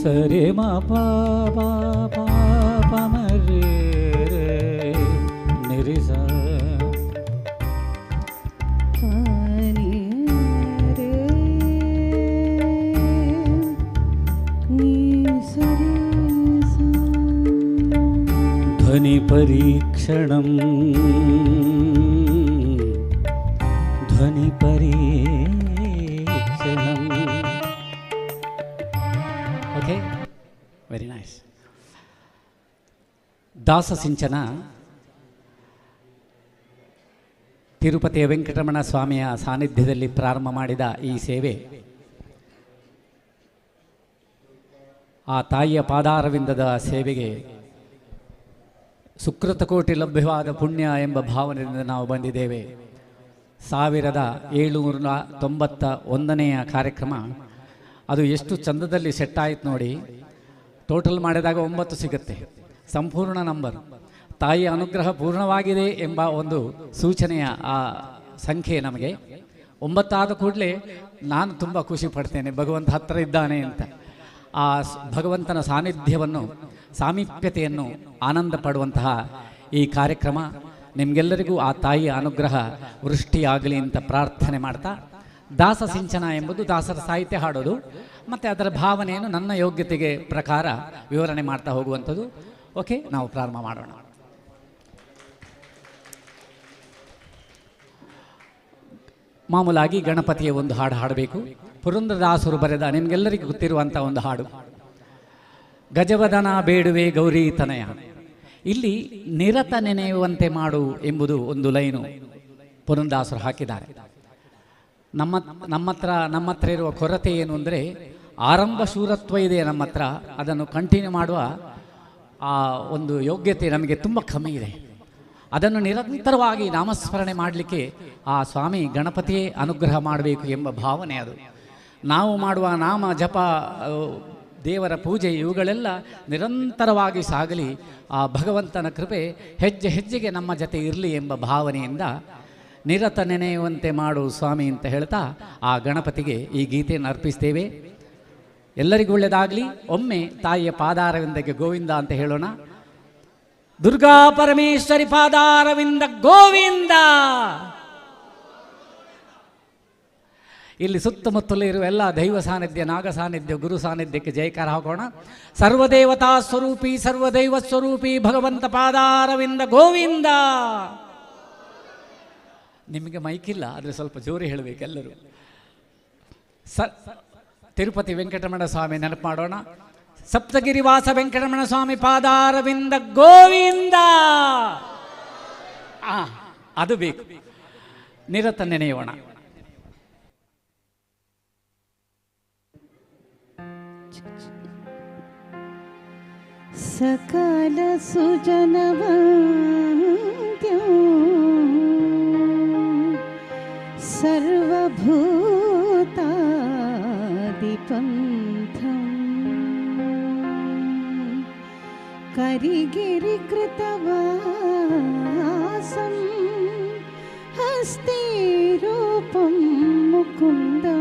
सरे मा पा पा पा पा मरे ध्वनि परीक्षण ध्वनि परी ದಾಸ ಸಿಂಚನ, ತಿರುಪತಿಯ ವೆಂಕಟರಮಣ ಸ್ವಾಮಿಯ ಸಾನ್ನಿಧ್ಯದಲ್ಲಿ ಪ್ರಾರಂಭ ಮಾಡಿದ ಈ ಸೇವೆ, ಆ ತಾಯಿಯ ಪಾದಾರವಿಂದದ ಸೇವೆಗೆ ಸುಕೃತ ಕೋಟಿ ಲಭ್ಯವಾದ ಪುಣ್ಯ ಎಂಬ ಭಾವನೆಯಿಂದ ನಾವು ಬಂದಿದ್ದೇವೆ. ಸಾವಿರದ ಏಳುನೂರ ತೊಂಬತ್ತ ಒಂದನೆಯ ಕಾರ್ಯಕ್ರಮ, ಅದು ಎಷ್ಟು ಚಂದದಲ್ಲಿ ಸೆಟ್ ಆಯ್ತು ನೋಡಿ ಟೋಟಲ್ ಮಾಡಿದಾಗ ಒಂಬತ್ತು ಸಿಗುತ್ತೆ. ಸಂಪೂರ್ಣ ನಂಬರ್. ತಾಯಿಯ ಅನುಗ್ರಹ ಪೂರ್ಣವಾಗಿದೆ ಎಂಬ ಒಂದು ಸೂಚನೆಯ ಆ ಸಂಖ್ಯೆ ನಮಗೆ. ಒಂಬತ್ತಾದ ಕೂಡಲೇ ನಾನು ತುಂಬ ಖುಷಿ ಪಡ್ತೇನೆ, ಭಗವಂತ ಹತ್ತಿರ ಇದ್ದಾನೆ ಅಂತ. ಆ ಭಗವಂತನ ಸಾನ್ನಿಧ್ಯವನ್ನು, ಸಾಮೀಪ್ಯತೆಯನ್ನು ಆನಂದ ಪಡುವಂತಹ ಈ ಕಾರ್ಯಕ್ರಮ ನಿಮಗೆಲ್ಲರಿಗೂ ಆ ತಾಯಿಯ ಅನುಗ್ರಹ ವೃಷ್ಟಿಯಾಗಲಿ ಅಂತ ಪ್ರಾರ್ಥನೆ ಮಾಡ್ತಾ, ದಾಸ ಸಿಂಚನ ಎಂಬುದು ದಾಸರ ಸಾಹಿತ್ಯ ಹಾಡೋದು, ಮತ್ತು ಅದರ ಭಾವನೆಯನ್ನು ನನ್ನ ಯೋಗ್ಯತೆಗೆ ಪ್ರಕಾರ ವಿವರಣೆ ಮಾಡ್ತಾ ಹೋಗುವಂಥದ್ದು. ಓಕೆ? ನಾವು ಪ್ರಾರಂಭ ಮಾಡೋಣ. ಮಾಮೂಲಾಗಿ ಗಣಪತಿಯ ಒಂದು ಹಾಡು ಹಾಡಬೇಕು. ಪುರಂದರದಾಸರು ಬರೆದ ನಿಮಗೆಲ್ಲರಿಗೂ ಗೊತ್ತಿರುವಂಥ ಒಂದು ಹಾಡು. ಗಜವದನ ಬೇಡುವೆ ಗೌರಿ ತನಯ. ಇಲ್ಲಿ ನಿರತ ನೆನೆಯುವಂತೆ ಮಾಡು ಎಂಬುದು ಒಂದು ಲೈನು ಪುರಂದರದಾಸರು ಹಾಕಿದ್ದಾರೆ. ನಮ್ಮ ನಮ್ಮ ಹತ್ರ ನಮ್ಮ ಇರುವ ಕೊರತೆ ಏನು ಅಂದರೆ ಆರಂಭ ಶೂರತ್ವ ಇದೆ ನಮ್ಮ ಹತ್ರ ಅದನ್ನು ಕಂಟಿನ್ಯೂ ಮಾಡುವ ಆ ಒಂದು ಯೋಗ್ಯತೆ ನಮಗೆ ತುಂಬ ಕಮ್ಮಿ ಇದೆ. ಅದನ್ನು ನಿರಂತರವಾಗಿ ನಾಮಸ್ಮರಣೆ ಮಾಡಲಿಕ್ಕೆ ಆ ಸ್ವಾಮಿ ಗಣಪತಿಯೇ ಅನುಗ್ರಹ ಮಾಡಬೇಕು ಎಂಬ ಭಾವನೆ ಅದು. ನಾವು ಮಾಡುವ ನಾಮ, ಜಪ ದೇವರ ಪೂಜೆ ಇವುಗಳೆಲ್ಲ ನಿರಂತರವಾಗಿ ಸಾಗಲಿ, ಆ ಭಗವಂತನ ಕೃಪೆ ಹೆಜ್ಜೆ ಹೆಜ್ಜೆಗೆ ನಮ್ಮ ಜೊತೆ ಇರಲಿ ಎಂಬ ಭಾವನೆಯಿಂದ ನಿರತ ನೆನೆಯುವಂತೆ ಮಾಡು ಸ್ವಾಮಿ ಅಂತ ಹೇಳ್ತಾ ಆ ಗಣಪತಿಗೆ ಈ ಗೀತೆಯನ್ನು ಅರ್ಪಿಸ್ತೇವೆ. ಎಲ್ಲರಿಗೂ ಒಳ್ಳೆಯದಾಗಲಿ. ಒಮ್ಮೆ ತಾಯಿಯ ಪಾದಾರವಿಂದಕ್ಕೆ ಗೋವಿಂದ ಅಂತ ಹೇಳೋಣ. ದುರ್ಗಾ ಪರಮೇಶ್ವರಿ ಪಾದಾರವಿಂದ ಗೋವಿಂದ. ಇಲ್ಲಿ ಸುತ್ತಮುತ್ತಲೂ ಇರುವ ಎಲ್ಲ ದೈವ ಸಾನ್ನಿಧ್ಯ, ನಾಗ ಸಾನ್ನಿಧ್ಯ, ಗುರು ಸಾನ್ನಿಧ್ಯಕ್ಕೆ ಜಯಕಾರ ಹಾಕೋಣ. ಸರ್ವದೇವತಾ ಸ್ವರೂಪಿ, ಸರ್ವದೈವ ಸ್ವರೂಪಿ ಭಗವಂತ ಪಾದಾರವಿಂದ ಗೋವಿಂದ. ನಿಮಗೆ ಮೈಕಿಲ್ಲ, ಆದರೆ ಸ್ವಲ್ಪ ಜೋರಿ ಹೇಳಬೇಕು ಎಲ್ಲರೂ ತಿರುಪತಿ ವೆಂಕಟರಮಣ ಸ್ವಾಮಿ ನೆನಪು ಮಾಡೋಣ. ಸಪ್ತಗಿರಿವಾಸ ವೆಂಕಟರಮಣ ಸ್ವಾಮಿ ಪಾದಾರವಿಂದ ಗೋವಿಂದ. ಆ, ಅದು ಬೇಕು. ನಿರತ ನೆನೆಯೋಣ. ಸಕಲ ಸುಜನವಂತ್ಯೋ ಸರ್ವಭೂತಾದಿಪಂಥಂ त्वन्थम् करिगिरिकृतवासं हस्ते रूपं मुकुन्दौ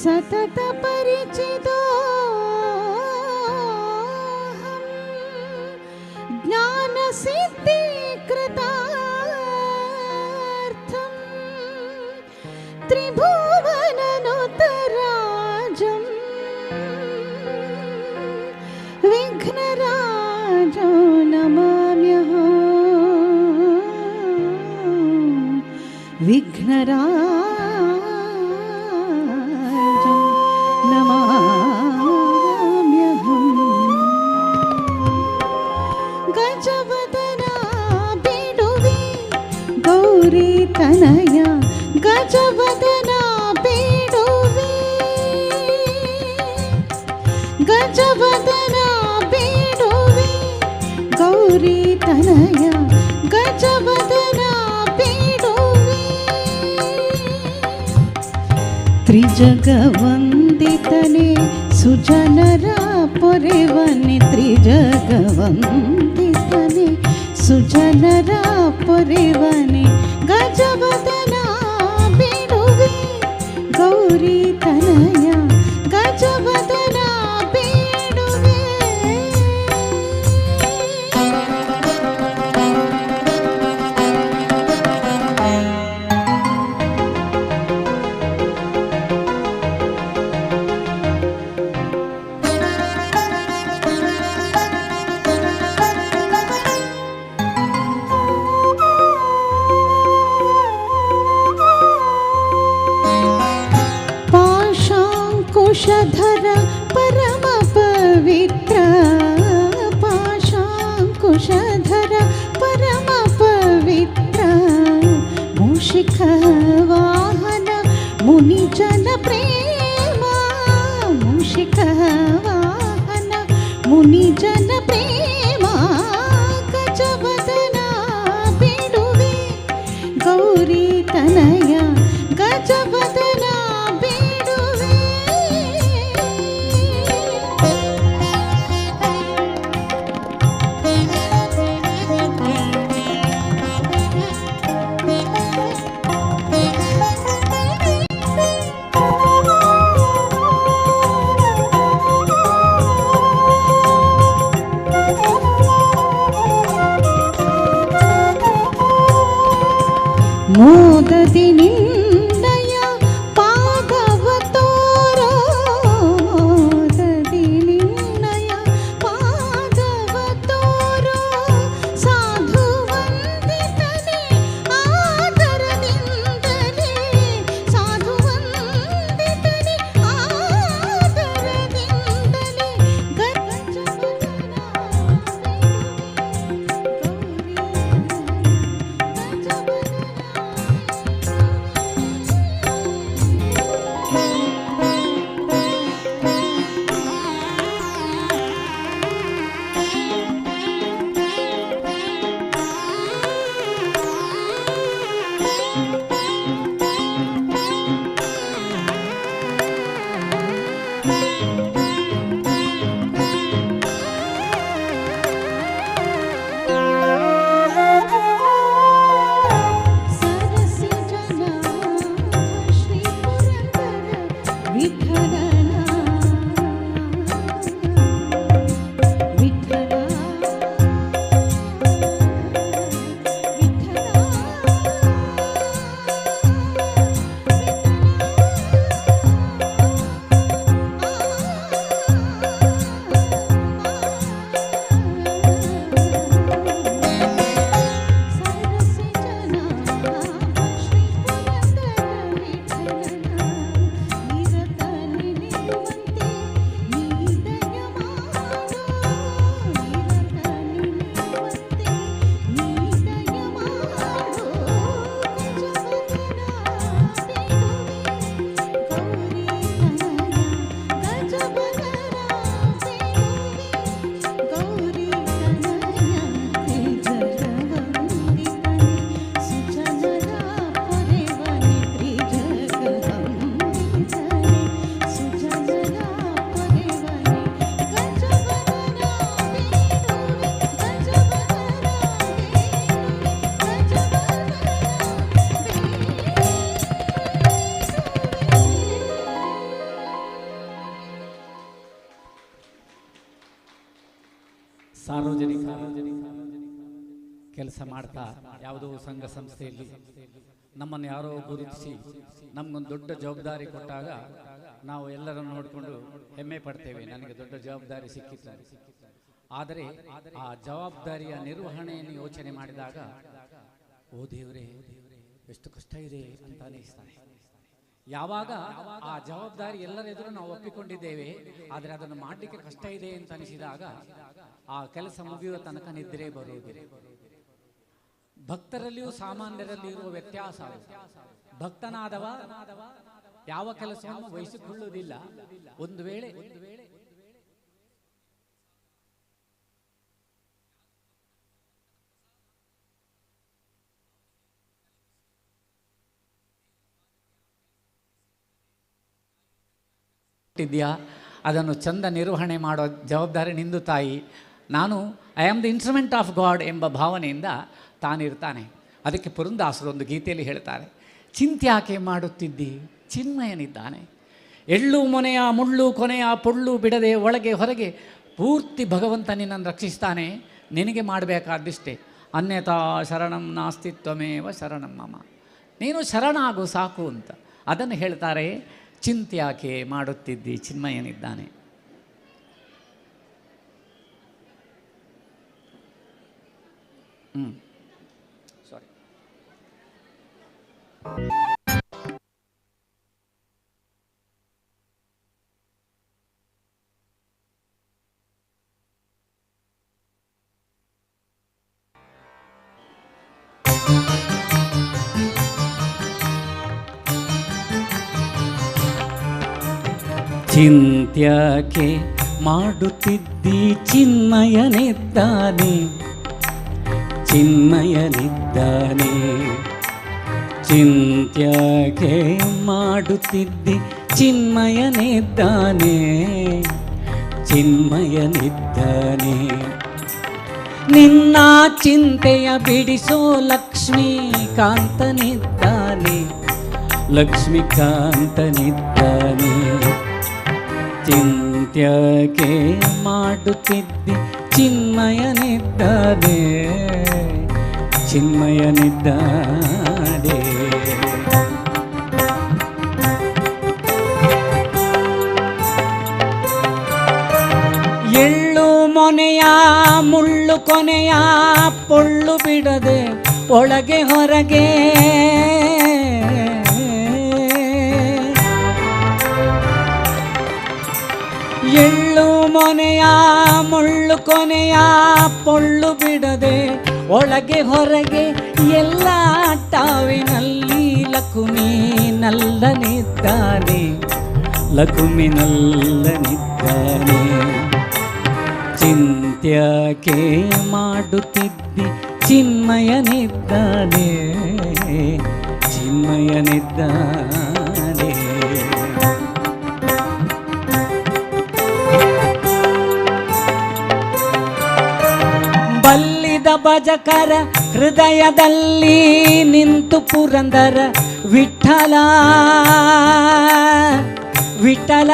सततपरिचितो ವಿಘ್ನರಾಜಂ ನಮಾಮ್ಯಹಂ ಗಜವದನ ಬಿಡುವೆ ಗೌರಿ ತನಯ ತ್ರಿಜಗವಂದಿತನೆ ಸುಜನರ ಪೊರೆವನೆ ತ್ರಿಜಗವಂದಿತನೆ ಸುಜನರ ಪೊರೆವನೆ ಗಜವದನ ಬಿಡುವೆ ಗೌರಿ ಪಾಶಾಂಕುಶಧರ गौरी तनया गजब ಸಾರ್ವಜನಿಕ ಕೆಲಸ ಮಾಡ್ತಾ ಯಾವುದೋ ಸಂಘ ಸಂಸ್ಥೆಯಲ್ಲಿ ನಮ್ಮನ್ನು ಯಾರೋ ಗುರುತಿಸಿ ನಮಗೊಂದು ದೊಡ್ಡ ಜವಾಬ್ದಾರಿ ಕೊಟ್ಟಾಗ ನಾವು ಎಲ್ಲರನ್ನು ನೋಡಿಕೊಂಡು ಹೆಮ್ಮೆ ಪಡ್ತೇವೆ. ನನಗೆ ದೊಡ್ಡ ಜವಾಬ್ದಾರಿ ಸಿಕ್ಕಿತ್ತು. ಆದರೆ ಆ ಜವಾಬ್ದಾರಿಯ ನಿರ್ವಹಣೆಯನ್ನು ಯೋಚನೆ ಮಾಡಿದಾಗ, ಓ ದೇವರೇ, ಎಷ್ಟು ಕಷ್ಟ ಇದೆ ಅಂತ ಅನಿಸ್ತಾನೆ. ಯಾವಾಗ ಆ ಜವಾಬ್ದಾರಿ ಎಲ್ಲರ ಎದುರು ನಾವು ಒಪ್ಪಿಕೊಂಡಿದ್ದೇವೆ, ಆದರೆ ಅದನ್ನು ಮಾಡಲಿಕ್ಕೆ ಕಷ್ಟ ಇದೆ ಅಂತ ಅನಿಸಿದಾಗ ಆ ಕೆಲಸ ಮುಗಿಯುವ ತನಕ ನಿದ್ರೆ ಬರುವುದಿಲ್ಲ ಭಕ್ತರಲ್ಲಿಯೂ ಸಾಮಾನ್ಯರಲ್ಲಿ ಇರುವ ವ್ಯತ್ಯಾಸ. ಭಕ್ತನಾದವ ಯಾವ ಕೆಲಸವನ್ನು ವಹಿಸಿಕೊಳ್ಳುವುದಿಲ್ಲ. ಒಂದು ವೇಳೆ ಕೊಟ್ಟಿದ್ಯಾ ಅದನ್ನು ಚಂದ ನಿರ್ವಹಣೆ ಮಾಡೋ ಜವಾಬ್ದಾರಿ ನಿಂದು ತಾಯಿ. ನಾನು I am the instrument of God ಎಂಬ ಭಾವನೆಯಿಂದ ತಾನಿರ್ತಾನೆ. ಅದಕ್ಕೆ ಪುರಂದಾಸರು ಒಂದು ಗೀತೆಯಲ್ಲಿ ಹೇಳ್ತಾರೆ ಚಿಂತ್ಯಾಕೆ ಮಾಡುತ್ತಿದ್ದಿ? ಚಿನ್ಮಯನಿದ್ದಾನೆ. ಎಳ್ಳು ಮೊನೆಯ ಮುಳ್ಳು ಕೊನೆಯ ಪೊಳ್ಳು ಬಿಡದೆ ಒಳಗೆ ಹೊರಗೆ ಪೂರ್ತಿ ಭಗವಂತ ನಿನ್ನನ್ನು ರಕ್ಷಿಸ್ತಾನೆ. ನಿನಗೆ ಮಾಡಬೇಕಾದಿಷ್ಟೇ ಅನ್ಯಥಾ ಶರಣಂ ನಾಸ್ತಿತ್ವಮೇವ ಶರಣಂ ಮಮ. ನೀನು ಶರಣಾಗು ಸಾಕು ಅಂತ. ಅದನ್ನು ಹೇಳ್ತಾರೆ ಚಿಂತ್ಯಾಕೆ ಮಾಡುತ್ತಿದ್ದಿ? ಚಿನ್ಮಯನಿದ್ದಾನೆ. Mm. Sorry. ಚಿಂತ್ಯಕ್ಕೆ ಮಾಡುತ್ತಿದ್ದಿ ಚಿನ್ಮಯನಿದ್ದಾನೆ ಚಿನ್ಮಯನಿದ್ದಾನೆ. ಚಿಂತ್ಯಕ್ಕೆ ಮಾಡುತ್ತಿದ್ದಿ ಚಿನ್ಮಯನಿದ್ದಾನೆ. ಚಿನ್ಮಯನಿದ್ದಾನೆ. ನಿನ್ನ ಚಿಂತೆಯ ಬಿಡಿಸೋ ಲಕ್ಷ್ಮೀಕಾಂತನಿದ್ದಾನೆ. ಲಕ್ಷ್ಮೀಕಾಂತನಿದ್ದಾನೆ. ಚಿಂತ್ಯಕ್ಕೆ ಮಾಡುತ್ತಿದ್ದಿ ಚಿನ್ಮಯನಿದ್ದಾನೆ ಚಿನ್ಮಯನಿದ್ದಾನೆ ಎಳ್ಳು ಮೊನೆಯ ಮುಳ್ಳು ಕೊನೆಯ ಪೊಳ್ಳು ಬಿಡದೆ ಒಳಗೆ ಹೊರಗೆ ಮೊನೆಯ ಮುಳ್ಳು ಕೊನೆಯ ಪೊಳ್ಳು ಬಿಡದೆ ಒಳಗೆ ಹೊರಗೆ ಎಲ್ಲ ಟಾವಿನಲ್ಲಿ ಲಕುಮಿ ನಲ್ಲನಿದ್ದಾನೆ ಲಕುಮಿ ನಲ್ಲನಿದ್ದಾನೆ. ಚಿಂತ್ಯಕ್ಕೆ ಮಾಡುತ್ತಿದ್ದಿ ಚಿನ್ಮಯನಿದ್ದಾನೆ ಚಿನ್ಮಯನಿದ್ದಾನೆ. ಭಜಕರ ಹೃದಯದಲ್ಲಿ ನಿಂತು ಪುರಂದರ ವಿಠಲ ವಿಠಲ.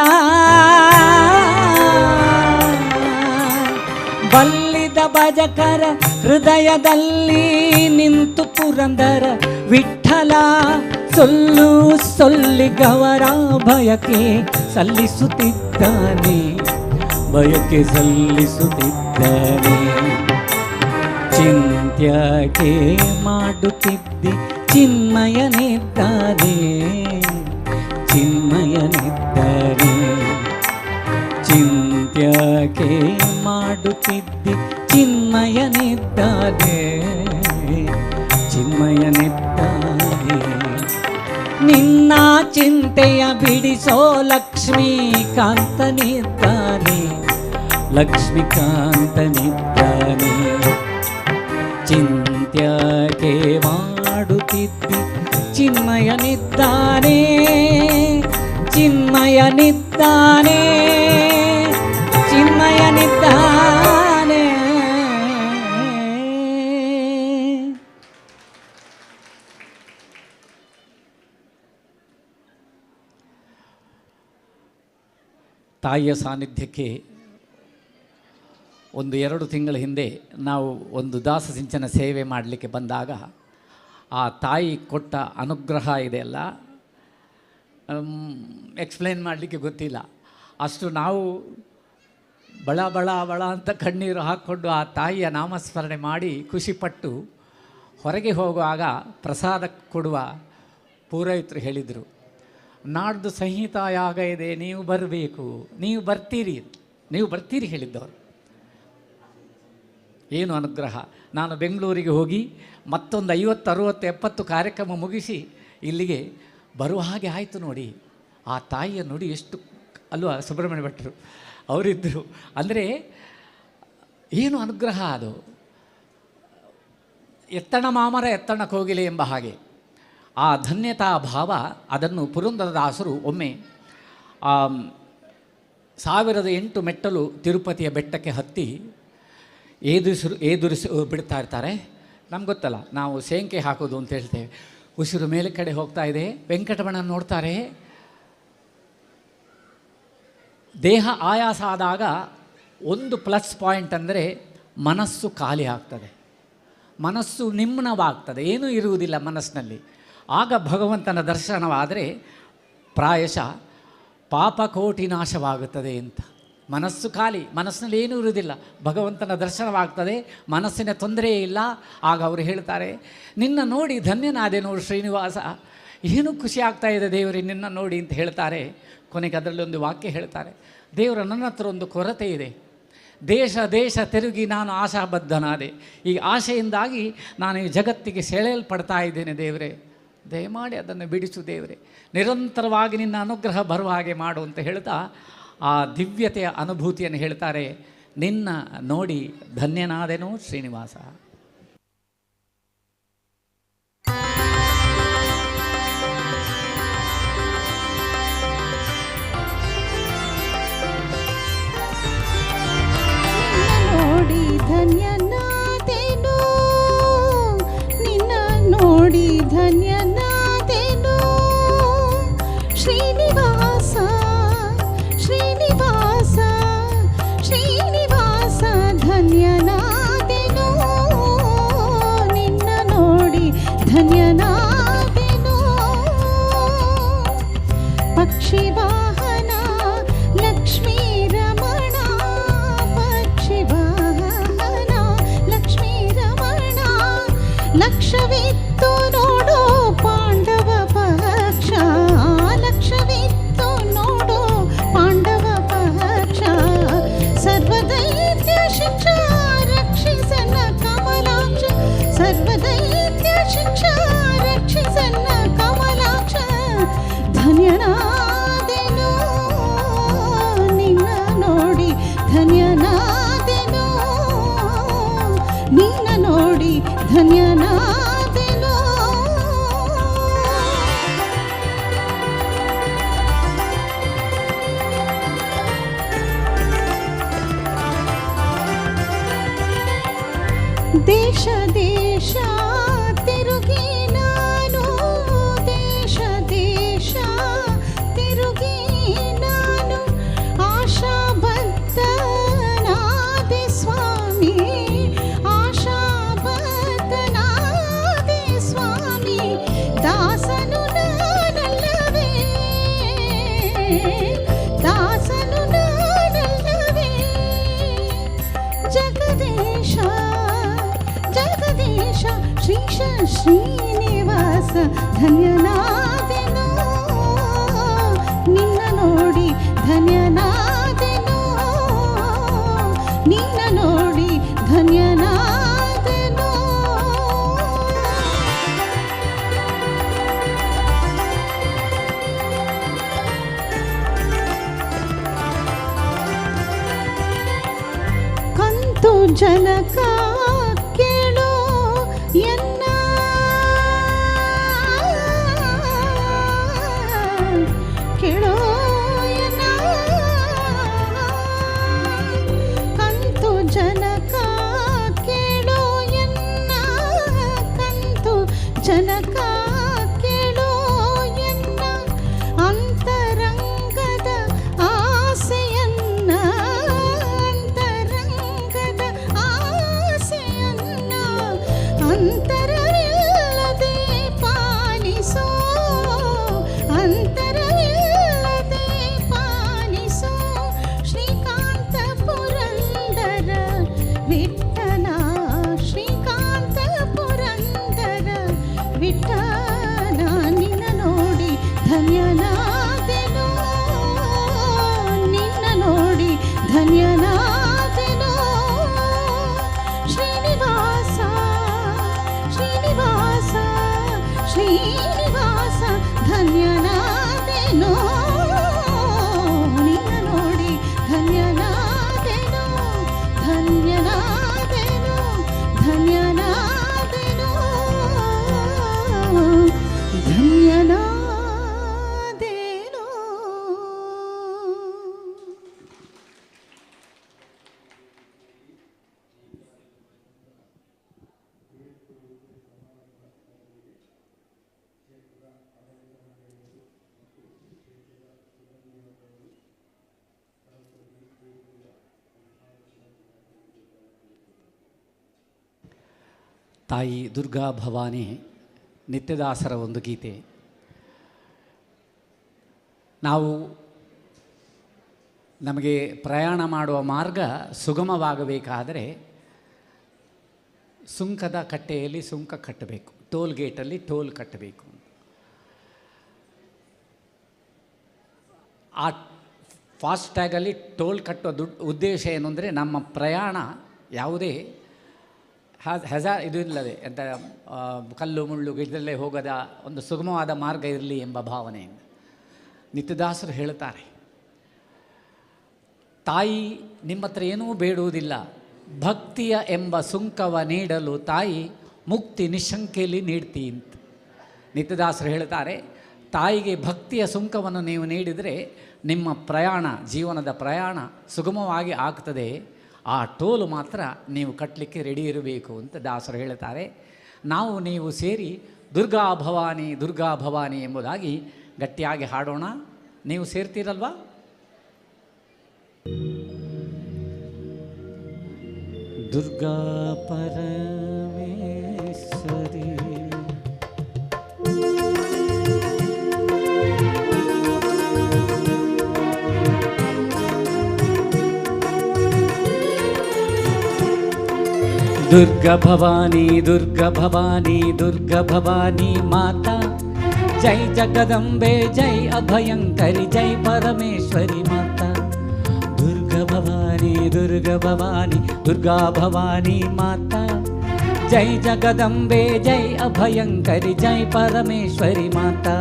ಬಲ್ಲಿದ ಭಜಕರ ಹೃದಯದಲ್ಲಿ ನಿಂತು ಪುರಂದರ ವಿಠಲ. ಸೊಲ್ಲು ಸೊಲ್ಲಿಗವರ ಭಯಕ್ಕೆ ಸಲ್ಲಿಸುತ್ತಿದ್ದಾನೆ ಬಯಕೆ ಸಲ್ಲಿಸುತ್ತಿದ್ದಾನೆ. ಚಿಂತ್ಯಕ್ಕೆ ಮಾಡುತ್ತಿದ್ದಿ. ಚಿನ್ಮಯನಿದ್ದಾನೆ ಚಿನ್ಮಯನಿದ್ದಾನೆ ಚಿಂತ್ಯಕ್ಕೆ ಮಾಡುತ್ತಿದ್ದಿ. ಚಿನ್ಮಯನಿದ್ದಾನೆ ಚಿನ್ಮಯನಿದ್ದಾನೆ ನಿನ್ನ ಚಿಂತೆಯ ಬಿಡಿಸೋ ಲಕ್ಷ್ಮೀಕಾಂತನಿದ್ದಾನೆ ಲಕ್ಷ್ಮೀಕಾಂತನಿದ್ದಾನೆ ಚಿನ್ಮಯನಿದ್ದಾನೆ ಚಿನ್ಮಯನಿದ್ದಾನೆ. ತಾಯಿಯ ಸಾನ್ನಿಧ್ಯಕ್ಕೆ ಒಂದು ಎರಡು ತಿಂಗಳ ಹಿಂದೆ ನಾವು ಒಂದು ದಾಸ ಸಿಂಚನ ಸೇವೆ ಮಾಡಲಿಕ್ಕೆ ಬಂದಾಗ ಆ ತಾಯಿ ಕೊಟ್ಟ ಅನುಗ್ರಹ ಇದೆಯಲ್ಲ ಎಕ್ಸ್ಪ್ಲೈನ್ ಮಾಡಲಿಕ್ಕೆ ಗೊತ್ತಿಲ್ಲ. ಅಷ್ಟು ನಾವು ಬಳ ಬಳ ಬಳ ಅಂತ ಕಣ್ಣೀರು ಹಾಕ್ಕೊಂಡು ಆ ತಾಯಿಯ ನಾಮಸ್ಮರಣೆ ಮಾಡಿ ಖುಷಿಪಟ್ಟು ಹೊರಗೆ ಹೋಗುವಾಗ ಪ್ರಸಾದ ಕೊಡುವ ಪೂರೈತರು ಹೇಳಿದರು, ನಾಡ್ದು ಸಂಹಿತ ಯಾಗ ಇದೆ, ನೀವು ಬರಬೇಕು. ನೀವು ಬರ್ತೀರಿ. ನೀವು ಬರ್ತೀರಿ ಹೇಳಿದ್ದವರು. ಏನು ಅನುಗ್ರಹ? ನಾನು ಬೆಂಗಳೂರಿಗೆ ಹೋಗಿ ಮತ್ತೊಂದು ಐವತ್ತು, ಅರುವತ್ತು, ಎಪ್ಪತ್ತು ಕಾರ್ಯಕ್ರಮ ಮುಗಿಸಿ ಇಲ್ಲಿಗೆ ಬರುವ ಹಾಗೆ ಆಯಿತು ನೋಡಿ. ಆ ತಾಯಿಯ ನುಡಿ ಎಷ್ಟು ಅಲ್ವಾ ಸುಬ್ರಹ್ಮಣ್ಯ ಭಟ್ರು ಅವರಿದ್ದರು ಅಂದರೆ ಏನು ಅನುಗ್ರಹ ಅದು? ಎತ್ತಣ ಮಾಮರ ಎತ್ತಣ ಕೋಗಿಲೆ ಎಂಬ ಹಾಗೆ. ಆ ಧನ್ಯತಾ ಭಾವ ಅದನ್ನು ಪುರಂದರದಾಸರು ಒಮ್ಮೆ ಸಾವಿರದ ಎಂಟು ಮೆಟ್ಟಲು ತಿರುಪತಿಯ ಬೆಟ್ಟಕ್ಕೆ ಹತ್ತಿ ಏದುಸಿರು ಏದುರಿಸಿ ಬಿಡ್ತಾ ಇರ್ತಾರೆ. ನಮ್ಗೆ ಗೊತ್ತಲ್ಲ, ನಾವು ಸೇಂಕೆ ಹಾಕೋದು ಅಂತ ಹೇಳ್ತೇವೆ. ಉಸಿರು ಮೇಲೆ ಕಡೆ ಹೋಗ್ತಾ ಇದೆ. ವೆಂಕಟಮಣ ನೋಡ್ತಾರೆ. ದೇಹ ಆಯಾಸ ಆದಾಗ ಒಂದು ಪ್ಲಸ್ ಪಾಯಿಂಟ್ ಅಂದರೆ ಮನಸ್ಸು ಖಾಲಿ ಆಗ್ತದೆ. ಮನಸ್ಸು ನಿಮ್ನವಾಗ್ತದೆ. ಏನೂ ಇರುವುದಿಲ್ಲ ಮನಸ್ಸಿನಲ್ಲಿ. ಆಗ ಭಗವಂತನ ದರ್ಶನವಾದರೆ ಪ್ರಾಯಶಃ ಪಾಪಕೋಟಿ ನಾಶವಾಗುತ್ತದೆ ಅಂತ. ಮನಸ್ಸು ಖಾಲಿ, ಮನಸ್ಸಿನಲ್ಲಿ ಏನೂ ಇರುವುದಿಲ್ಲ. ಭಗವಂತನ ದರ್ಶನವಾಗ್ತದೆ, ಮನಸ್ಸಿನ ತೊಂದರೆಯೇ ಇಲ್ಲ. ಆಗ ಅವರು ಹೇಳ್ತಾರೆ, ನಿನ್ನ ನೋಡಿ ಧನ್ಯನಾದೆ ನೋಡು ಶ್ರೀನಿವಾಸ. ಏನು ಖುಷಿ ಆಗ್ತಾ ಇದೆ ದೇವರೇ, ನಿನ್ನ ನೋಡಿ ಅಂತ ಹೇಳ್ತಾರೆ. ಕೊನೆಗೆ ಅದರಲ್ಲಿ ಒಂದು ವಾಕ್ಯ ಹೇಳ್ತಾರೆ, ದೇವರ ನನ್ನ ಹತ್ರ ಒಂದು ಕೊರತೆ ಇದೆ. ದೇಶ ದೇಶ ತಿರುಗಿ ನಾನು ಆಶಾಬದ್ಧನಾದೆ. ಈ ಆಶೆಯಿಂದಾಗಿ ನಾನು ಈ ಜಗತ್ತಿಗೆ ಸೆಳೆಯಲ್ಪಡ್ತಾ ಇದ್ದೇನೆ ದೇವರೇ. ದಯಮಾಡಿ ಅದನ್ನು ಬಿಡಿಸು ದೇವರೇ. ನಿರಂತರವಾಗಿ ನಿನ್ನ ಅನುಗ್ರಹ ಬರುವ ಹಾಗೆ ಮಾಡು ಅಂತ ಹೇಳ್ತಾ ಆ ದಿವ್ಯತೆಯ ಅನುಭೂತಿಯನ್ನು ಹೇಳ್ತಾರೆ ನಿನ್ನ ನೋಡಿ ಧನ್ಯನಾದೆನೋ ಶ್ರೀನಿವಾಸ. ಧನ್ಯ ಧನ್ಯನಾದೆನು. ನಿನ್ನ ನೋಡಿ ಧನ್ಯನಾದೆನು. ನಿನ್ನ ನೋಡಿ ಧನ್ಯನಾದೆನು. ಕಂತು ಜನಕ ತಾಯಿ ದುರ್ಗಾ ಭವಾನಿ ನಿತ್ಯದಾಸರ ಒಂದು ಗೀತೆ. ನಾವು ನಮಗೆ ಪ್ರಯಾಣ ಮಾಡುವ ಮಾರ್ಗ ಸುಗಮವಾಗಬೇಕಾದರೆ ಸುಂಕದ ಕಟ್ಟೆಯಲ್ಲಿ ಸುಂಕ ಕಟ್ಟಬೇಕು. ಟೋಲ್ ಗೇಟಲ್ಲಿ ಟೋಲ್ ಕಟ್ಟಬೇಕು. ಆ ಫಾಸ್ಟ್ಯಾಗಲ್ಲಿ ಟೋಲ್ ಕಟ್ಟುವ ದುಡ್ಡು ಉದ್ದೇಶ ಏನು ಅಂದರೆ ನಮ್ಮ ಪ್ರಯಾಣ ಯಾವುದೇ ಹೆಜ ಇದು ಇಲ್ಲದೆ ಎಂತ ಕಲ್ಲು, ಮುಳ್ಳು ಇದರಲ್ಲೇ ಹೋಗದ ಒಂದು ಸುಗಮವಾದ ಮಾರ್ಗ ಇರಲಿ ಎಂಬ ಭಾವನೆಯಿಂದ ನಿತ್ಯದಾಸರು ಹೇಳುತ್ತಾರೆ. ತಾಯಿ ನಿಮ್ಮ ಹತ್ರ ಏನೂ ಬೇಡುವುದಿಲ್ಲ. ಭಕ್ತಿಯ ಎಂಬ ಸುಂಕವ ನೀಡಲು ತಾಯಿ ಮುಕ್ತಿ ನಿಶಂಕೆಯಲ್ಲಿ ನೀಡ್ತಿ ಅಂತ ನಿತ್ಯದಾಸರು ಹೇಳ್ತಾರೆ ತಾಯಿಗೆ ಭಕ್ತಿಯ ಸುಂಕವನ್ನು ನೀವು ನೀಡಿದರೆ ನಿಮ್ಮ ಪ್ರಯಾಣ, ಜೀವನದ ಪ್ರಯಾಣ ಸುಗಮವಾಗಿ ಆಗ್ತದೆ. ಆ ಟೋಲು ಮಾತ್ರ ನೀವು ಕಟ್ಟಲಿಕ್ಕೆ ರೆಡಿ ಇರಬೇಕು ಅಂತ ದಾಸರು ಹೇಳ್ತಾರೆ. ನಾವು ನೀವು ಸೇರಿ ದುರ್ಗಾ ಭವಾನಿ ದುರ್ಗಾ ಭವಾನಿ ಎಂಬುದಾಗಿ ಗಟ್ಟಿಯಾಗಿ ಹಾಡೋಣ. ನೀವು ಸೇರ್ತೀರಲ್ವಾ? ದುರ್ಗಾ ಪರಮೇಶ್ವರಿ ದುರ್ಗಾ ಭವಾನಿ ದುರ್ಗಾ ಭವಾನಿ ದುರ್ಗಾ ಭವಾನಿ ಮಾತಾ ಜೈ ಜಗದಂಬೆ ಜೈ ಅಭಯಂಕರಿ ಜೈ ಪರಮೇಶ್ವರಿ ಮಾತಾ ದುರ್ಗಾ ಭವಾನಿ ದುರ್ಗಾ ಭವಾನಿ ದುರ್ಗಾ ಭವಾನಿ ಮಾತಾ ಜೈ ಜಗದಂಬೆ ಜೈ ಅಭಯಂಕರಿ ಜೈ ಪರಮೇಶ್ವರಿ ಮಾತಾ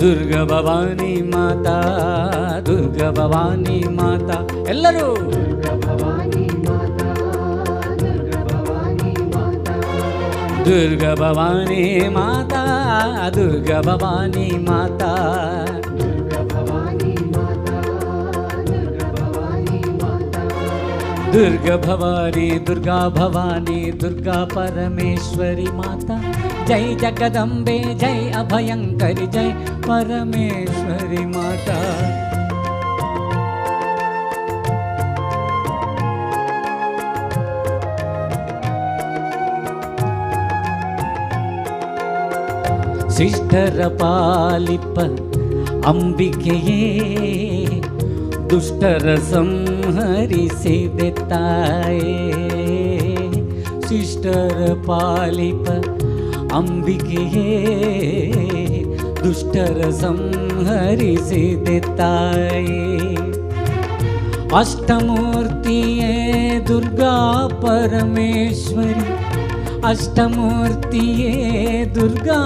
ದುರ್ಗಾ ಭವಾನಿ ಮಾತಾ ದುರ್ಗಾ ಭವಾನಿ ಮಾತಾ ಎಲ್ಲರೂ ದುರ್ಗಾ ಭವಾನಿ ಮಾತಾ ದುರ್ಗಾ ಭವಾನಿ ಮಾತಾ ದುರ್ಗಾ ಭವಾನಿ ದುರ್ಗಾ ಭವಾನಿ ದುರ್ಗಾ ಪರಮೇಶ್ವರಿ ಮಾತಾ ಜೈ ಜಗದಂಬೆ ಜೈ ಅಭಯಂಕರಿ ಜೈ ಪರಮೇಶ್ವರಿ ಮಾತಾ ಶಿಷ್ಟರ ಪಾಲಿಪ ಅಂಬಿಕೆಯೇ ದುಷ್ಟರ ಸಂಹರಿಸಿದೆ ತಾಯೇ ಶಿಷ್ಟರ ಪಾಲಿಪ ಅಂಬಿಕೆಯೇ ದುಷ್ಟರ ಸಂಹರಿಸಿದೆ ತಾಯೇ ಅಷ್ಟಮೂರ್ತಿಯೇ ದುರ್ಗಾ ಪರಮೇಶ್ವರಿ ಅಷ್ಟಮೂರ್ತಿಯೇ ದುರ್ಗಾ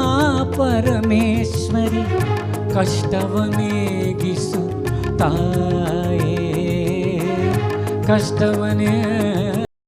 ಪರಮೇಶ್ವರಿ ಕಷ್ಟವನೇಗಿಸು ತಾಯೇ ಕಷ್ಟವನೇ